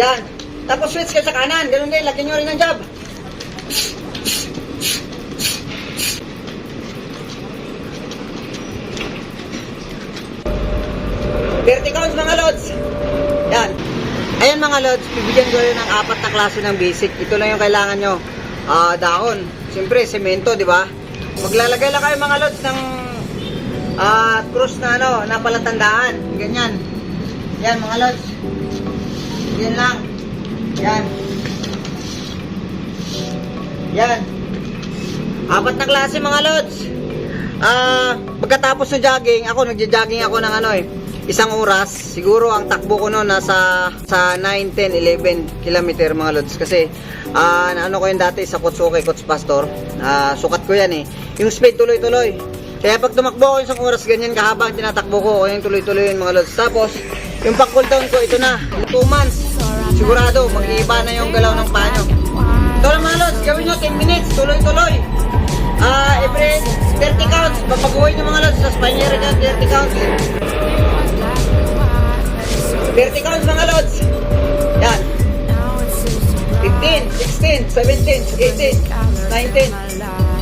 Yan. Tapos switch ka sa kanan. Ganun din. Lagyan nyo rin ng jab. Thirty counts mga lods. Yan. Ayan mga lods, bibigyan ko rin ng apat na klase ng basic. Ito lang yung kailangan nyo. Ah, dahon. Siyempre, semento, di ba? Maglalagay lang kayo mga lods ng ah, cross na ano, na palatandaan. Ganyan. Yan mga lods. Yan lang. Yan. Yan. Apat na klase mga lods. Ah, pagkatapos ng jogging, ako nagja-jogging ako ng ano eh, isang oras. Siguro ang takbo ko noon nasa sa 9, 10, 11 kilometer mga lods kasi ah ano ko yun dati sa Kotsuke, Coach Pastor. Ah, sukat ko yan eh. Yung speed tuloy-tuloy. Kaya pag tumakbo ako isang oras ganyan kahaba ang tinatakbo ko, o yung tuloy-tuloy yun mga lods. Tapos yung pag cool down ko ito na, 2 months. Sigurado mag-iiba na yung galaw ng paa nyo. Ito lang mga lods, gawin nyo 10 minutes, tuloy-tuloy. Ah, every 30 counts, papaguhin nyo mga lods, sa spinary ka, 30 counts. 30 counts mga lods. Yan. 15, 16, 17, 18, 19,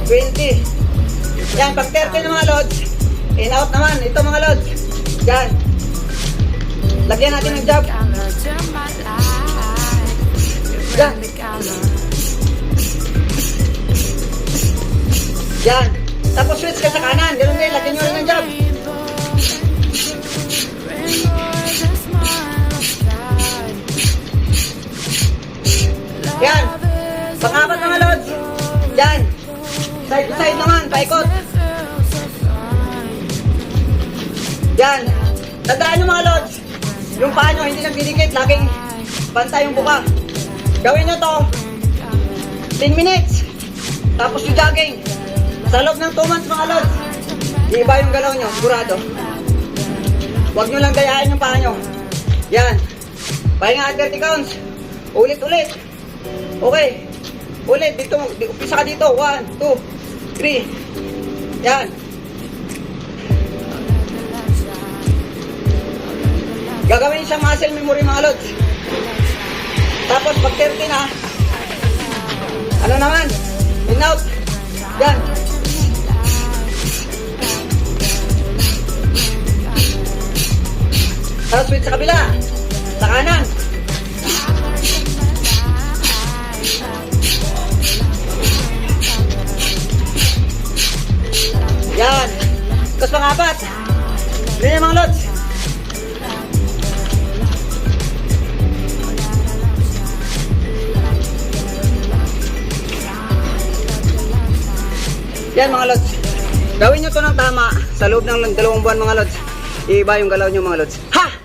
20. Yan, pag 30 na mga lods, in out naman, ito mga lods. Yan. Lagyan natin ng jab. Yan. Yan. Tapos switch ka sa kanan. Ganun din, lagyan nyo Yan. Tandaan nyo mga lods. Yung paa nyo, hindi nagdidikit. Laging pantay yung buka. Gawin nyo to. 10 minutes. Tapos yung jogging. Sa loob ng 2 months mga lods. Iba yung galaw nyo, sigurado. Huwag nyo lang gayahin yung paa nyo. Yan. Pahinga at 30 counts. Ulit-ulit. Okay. Ulit. Dito. di- Umpisa ka dito. 1, 2, 3. Yan. Siyang muscle memory mga lods. Tapos pag 30 na, ano naman? In out. Yan. Tapos switch sa kabila. Sa kanan. Yan. Tapos pangapat. Ganyan mga lods. Yan mga lods. Gawin nyo to ng tama sa loob ng dalawang buwan mga lods. Iba yung galaw nyo mga lods. Ha!